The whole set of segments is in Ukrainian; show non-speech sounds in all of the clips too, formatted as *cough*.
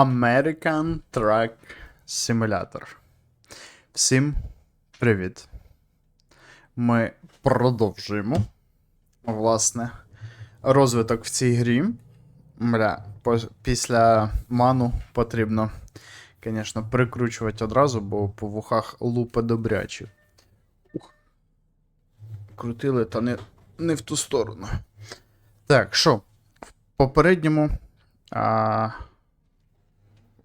American Truck Simulator. Всім привіт. Ми продовжуємо. Власне, розвиток в цій грі. Мля, після ману потрібно, звісно, прикручувати одразу, бо по вухах лупа добрячі. Ух. Крутили, та не, не в ту сторону. Так, що? В попередньому а,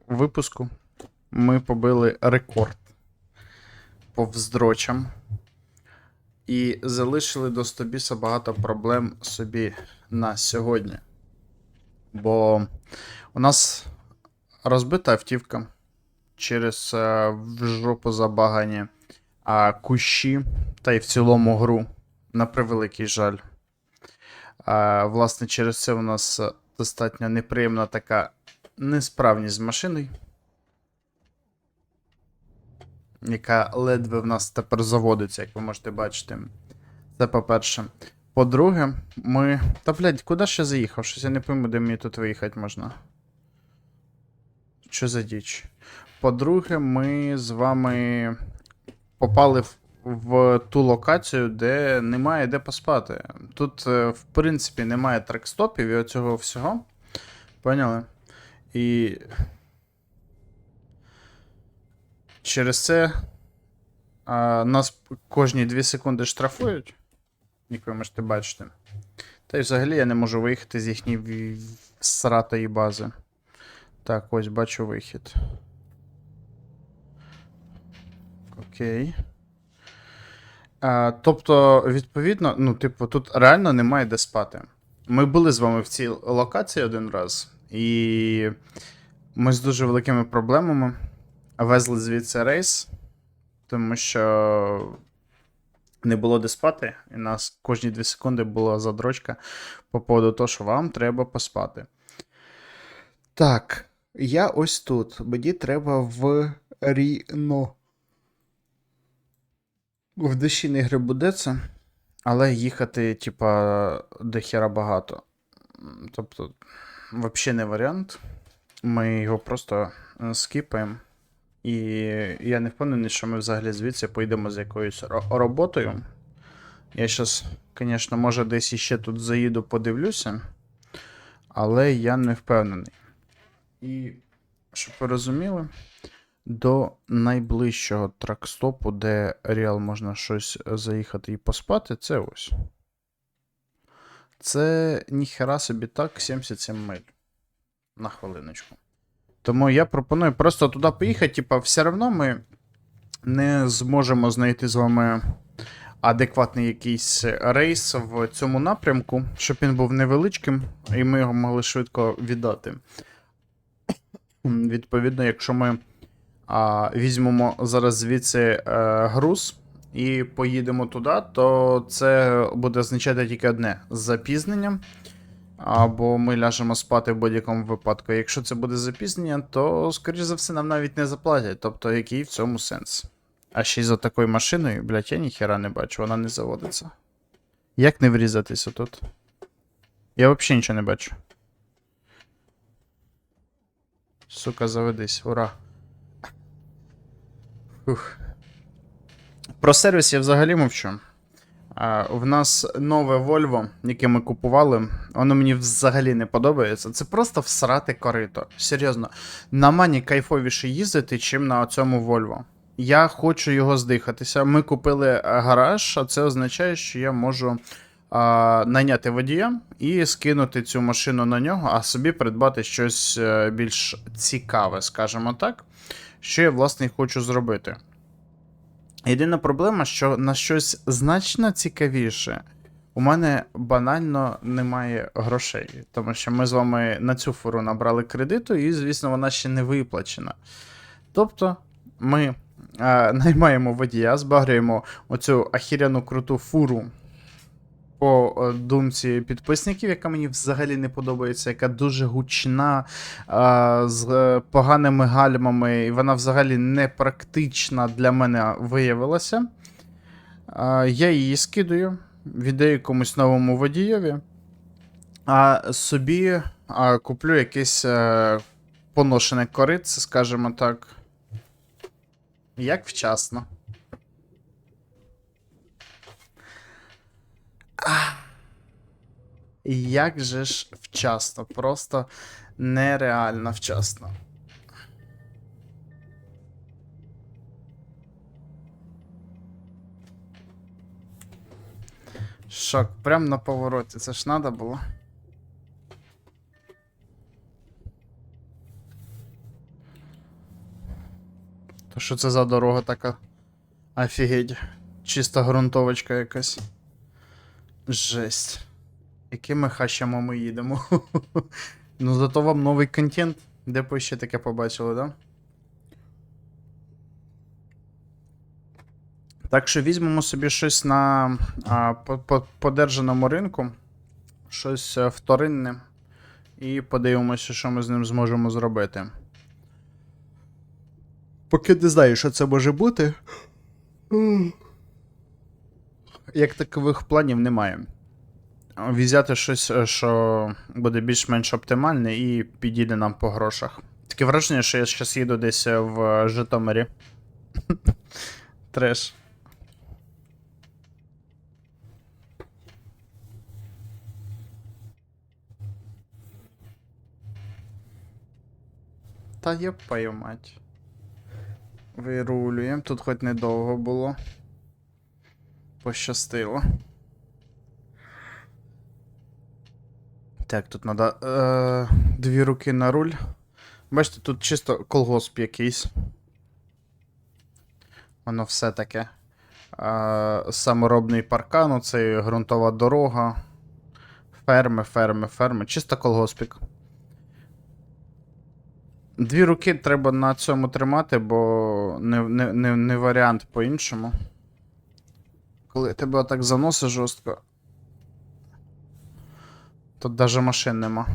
випуску ми побили рекорд по вздрочам. І залишили до Стобіса багато проблем собі на сьогодні. Бо у нас розбита автівка через е, в жопу забагані а, кущі та й в цілому гру, на превеликий жаль. А, власне, через це у нас е, достатньо неприємна така несправність з машиною, яка ледве в нас тепер заводиться, як ви можете бачити. Це по-перше. По-друге, ми. Та блядь, куди ще заїхав? Щось я не пойму, де мені тут виїхати можна. Що за діч? По-друге, ми з вами попали в, в ту локацію, де немає де поспати. Тут, е, в принципі, немає трекстопів і оцього всього. Поняли? І. Через це а, нас кожні 2 секунди штрафують, як ви можете бачити. Та й взагалі я не можу виїхати з їхньої сратої бази. Так, ось бачу вихід. Окей. А, тобто, відповідно, ну, типу, тут реально немає де спати. Ми були з вами в цій локації один раз, і ми з дуже великими проблемами везли звідси рейс, тому що не було де спати, і нас кожні 2 секунди була задрочка по поводу того, що вам треба поспати. Так, я ось тут. Мені треба в Ріно. В душі не грибудеться, але їхати, типа, до хера багато. Тобто, взагалі не варіант. Ми його просто е, скіпаємо. І я не впевнений, що ми взагалі звідси поїдемо з якоюсь роботою. Я зараз, звісно, може десь іще тут заїду, подивлюся, але я не впевнений. І щоб ви розуміли, до найближчого тракстопу, де реал можна щось заїхати і поспати, це ось. Це ніхера собі так 77 миль. На хвилиночку. Тому я пропоную просто туди поїхати, типа, все одно ми не зможемо знайти з вами адекватний якийсь рейс в цьому напрямку, щоб він був невеличким, і ми його могли швидко віддати. Відповідно, якщо ми а, візьмемо зараз звідси е, груз і поїдемо туди, то це буде означати тільки одне з запізненням. Або ми ляжемо спати в будь-якому випадку. Якщо це буде запізнення, то, скоріш за все, нам навіть не заплатять. Тобто, який в цьому сенс? А ще й за такою машиною, блядь, я ніхера не бачу, вона не заводиться. Як не врізатися тут? Я взагалі нічого не бачу. Сука, заведись, ура. Ух. Про сервіс я взагалі мовчу. В нас нове Volvo, яке ми купували, воно мені взагалі не подобається. Це просто всрати корито. Серйозно, на мані кайфовіше їздити, чим на цьому Volvo. Я хочу його здихатися. Ми купили е, гараж, а це означає, що я можу а, найняти водія і скинути цю машину на нього, а собі придбати щось е, більш цікаве, скажімо так. Що я, власне, хочу зробити. Єдина проблема, що на щось значно цікавіше у мене банально немає грошей, тому що ми з вами на цю фуру набрали кредиту, і, звісно, вона ще не виплачена. Тобто, ми е, *laughs* наймаємо водія, збагрюємо оцю ахіряну круту фуру по е, думці підписників, яка мені взагалі не подобається, яка дуже гучна, з е, поганими гальмами, і вона взагалі не практична для мене виявилася. Я її скидаю, віддаю комусь новому водійові, а собі куплю якесь е, поношене корице, скажімо так. Як вчасно. Як же ж вчасно, просто нереально вчасно. Шок, прям на повороті, це ж надо було. То що це за дорога така? Офігеть. Чиста ґрунтовочка якась. Жесть. Якими хащами ми їдемо? *laughs* ну зато вам новий контент. Де б ви ще таке побачили, да? Так що візьмемо собі щось на подержаному ринку, щось е, вторинне, і подивимося, що ми з ним зможемо зробити. Поки не знаю, що це може бути. Як такових планів немає. Взяти щось, е, що буде більш-менш оптимальне і підійде нам по грошах. Таке враження, що я зараз їду десь е, в Житомирі. *laughs* Треш. Та єпаю мать. Вирулюємо. Тут хоч недовго було. Пощастило. Так, тут треба е, дві руки на руль. Бачите, тут чисто колгосп якийсь. Воно все таке. Е, саморобний паркан, оце ґрунтова дорога. Ферми, ферми, ферми. Чисто колгоспік. Дві руки треба на цьому тримати, бо не, не, не, не варіант по-іншому. Коли тебе отак заносить жорстко. Тут даже машин нема.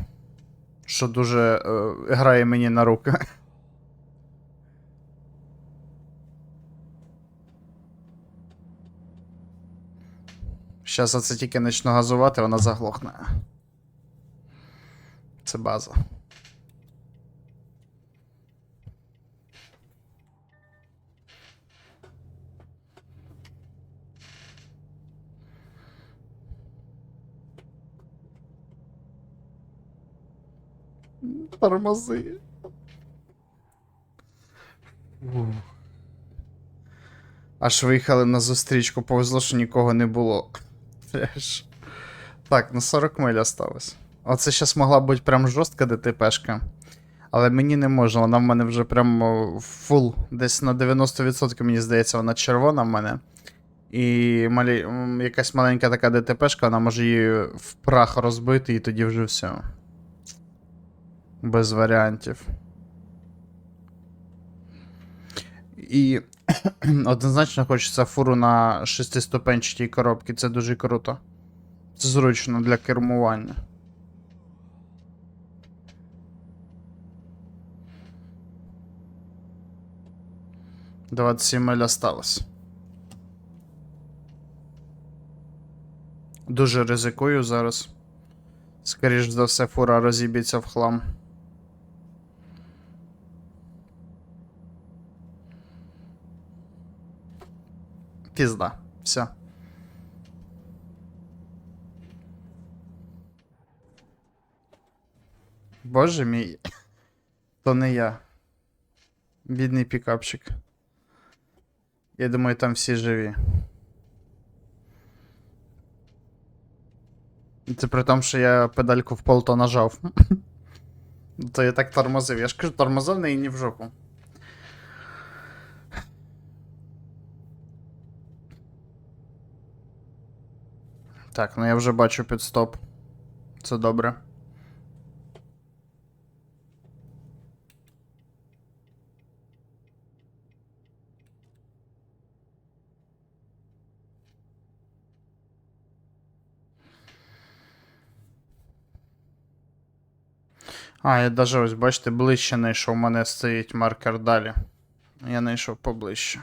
Що дуже е, грає мені на руки. Щас оце тільки почну газувати, вона заглохне. Це база. Тормози. Аж виїхали на зустрічку, повезло, що нікого не було. Так, на 40 миль осталось. Оце щас могла бути прям жорстка ДТПшка. Але мені не можна, вона в мене вже прям фул. Десь на 90%, мені здається, вона червона в мене. І малі... якась маленька така ДТПшка, вона може її в прах розбити, і тоді вже все. Без варіантів. І *clears throat* однозначно хочеться фуру на шестиступенчатій коробці, це дуже круто. Це зручно для кермування. Двадцять сім миль осталось. Дуже ризикую зараз. Скоріш за все, фура розіб'ється в хлам. Пізда. Все. Боже мій. То не я. Бідний пікапчик. Я думаю, там всі живі. Це при тому, що я педальку в пол то нажав. *laughs* То я так тормозив. Я ж кажу, тормозив на і в жопу. Так, ну я вже бачу підстоп. Це добре. А, я даже ось, бачите, ближче знайшов. У мене стоїть маркер далі. Я знайшов поближче.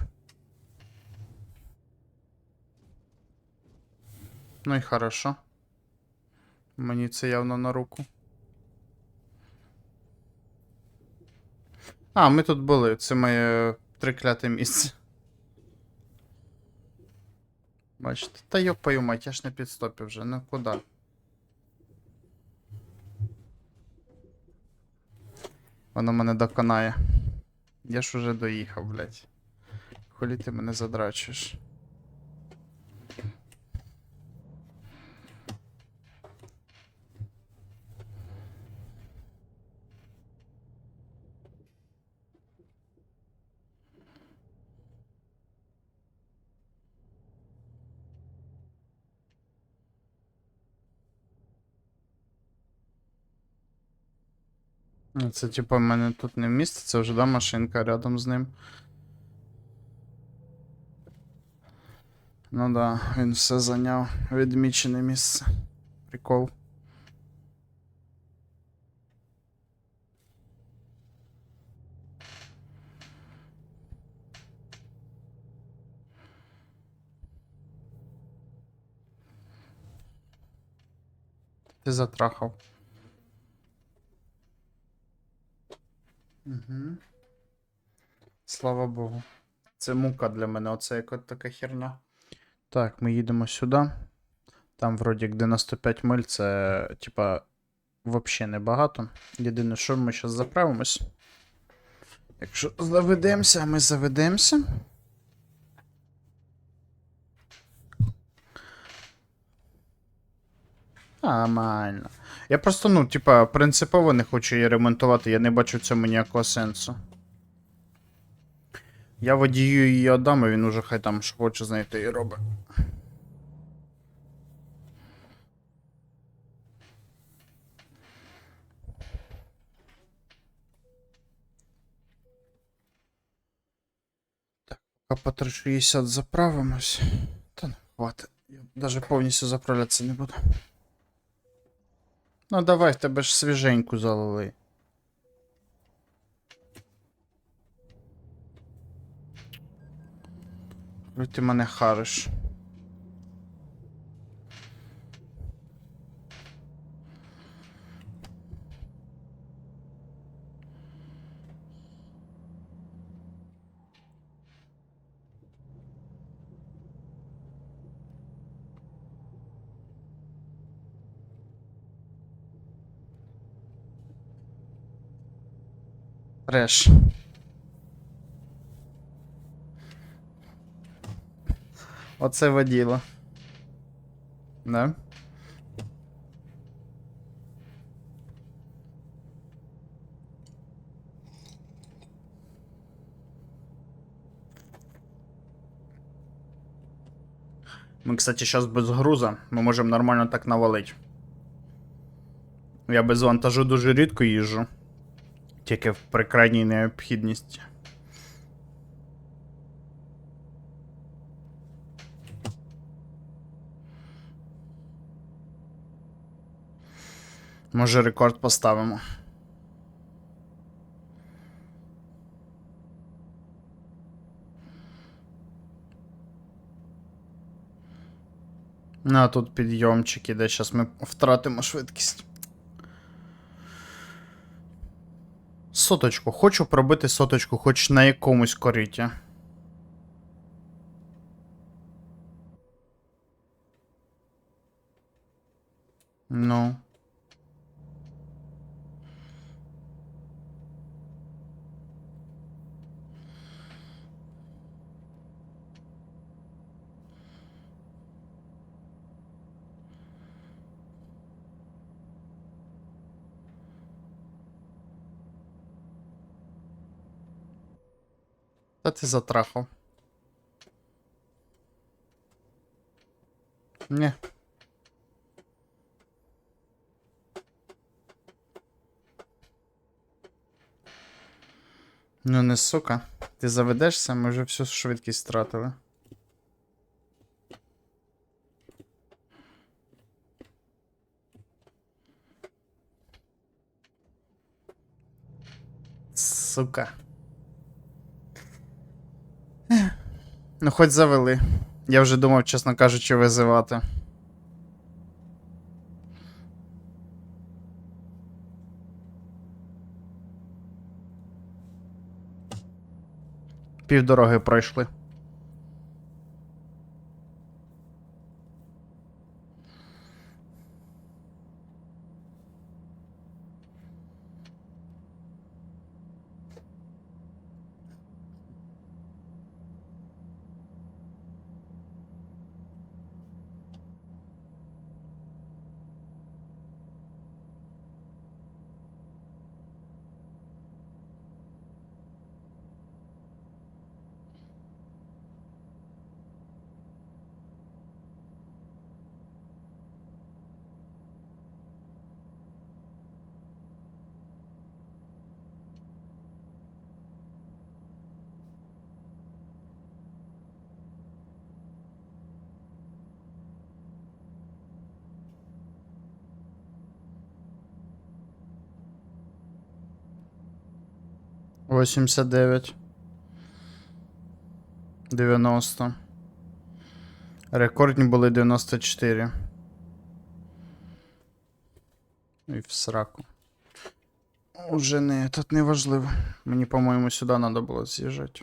Ну і хорошо. Мені це явно на руку. А, ми тут були. Це моє трикляте місце. Бачите, та йопаю мать, я ж на підстопі вже, ну куди? Воно мене доконає. Я ж уже доїхав, блядь. Холі ти мене задрачуєш. Це типа в мене тут не це вже да, машинка рядом з ним. Ну да, він все зайняв. Відмічене місце. Прикол. Ти затрахав. Угу. Слава Богу. Це мука для мене, оце як от така херня. Так, ми їдемо сюди. Там, вроді, як 95 миль, це, типа, взагалі небагато. Єдине, що ми зараз заправимось. Якщо заведемося, ми заведемося. Нормально. Я просто, ну, типа, принципово не хочу її ремонтувати, я не бачу в цьому ніякого сенсу. Я водію її і він уже хай там що хоче знайти і робить. Так, по 360 заправимось. Та не хватить. Я навіть повністю заправлятися не буду. Ну давай, тебе ж свіженьку залили. Ти мене хариш. Треш. Оце воділо. Да? Мы, кстати, сейчас без груза. Ми можемо нормально так навалить. Я без вантажу дуже рідко їжджу. Тільки в при крайній необхідності. Може рекорд поставимо. Ну, а тут підйомчик іде, зараз ми втратимо швидкість. Соточку. Хочу пробити соточку хоч на якомусь кориті. Ну. Та ти затрахав. Ні. Ну не сука. Ти заведешся, ми вже всю швидкість втратили. Сука. Ну, хоч завели. Я вже думав, чесно кажучи, визивати. Півдороги пройшли. Восемьдесят дев'ять. Дев'яносто. Рекордні були 94. І в сраку. Уже не, тут не важливо. Мені, по-моєму, сюди треба було з'їжджати.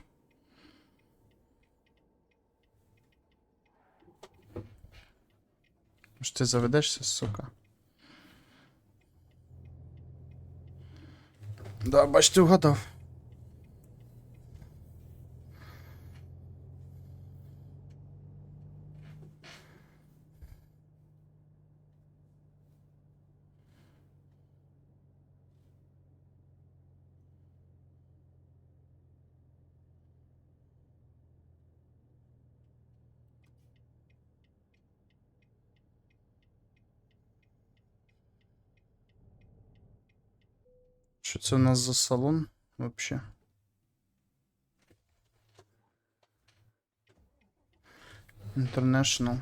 Може ти заведешся, сука? Да, бачите, вгадав. Що це у нас за салон вообще? International.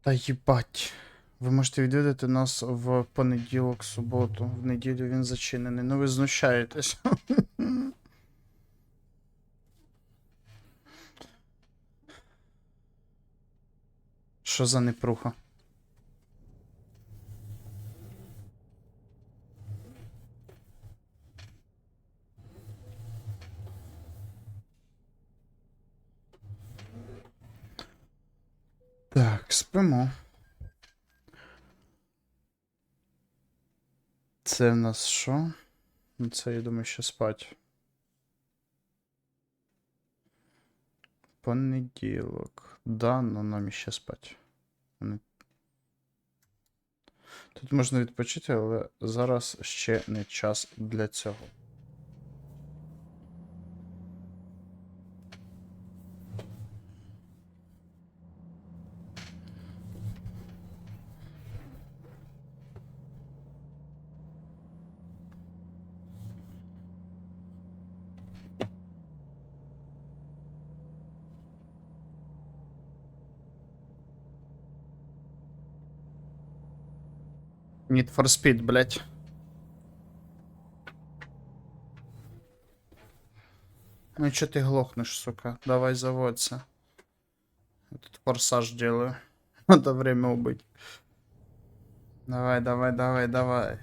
Та їбать. Ви можете відвідати нас в понеділок, суботу. В неділю він зачинений. Ну ви знущаєтесь. Що *laughs* за непруха? Так, спимо. Це в нас що? Ну, Це, я думаю, ще спать. Понеділок. Да, ну нам іще спать. Тут можна відпочити, але зараз ще не час для цього. Need for Speed, блять. Ну чё ты глохнешь, сука? Давай заводься. Я тут форсаж делаю. *laughs* Надо время убыть. Давай, давай, давай, давай.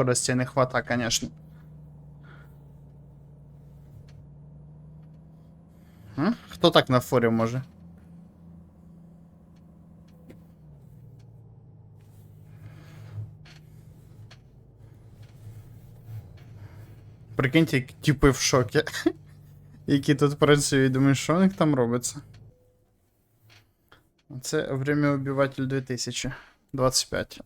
Скорости не хвата, конечно. М? Хто так на форі може? Прикиньте, як типи в шокі. *laughs* Які тут працюють, думаю, що у них там робиться? Це время убиватель 2025.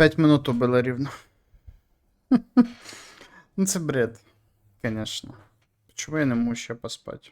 5 минут было рівно. *laughs* Ну це бред, конечно. Чому я не можу ще поспати?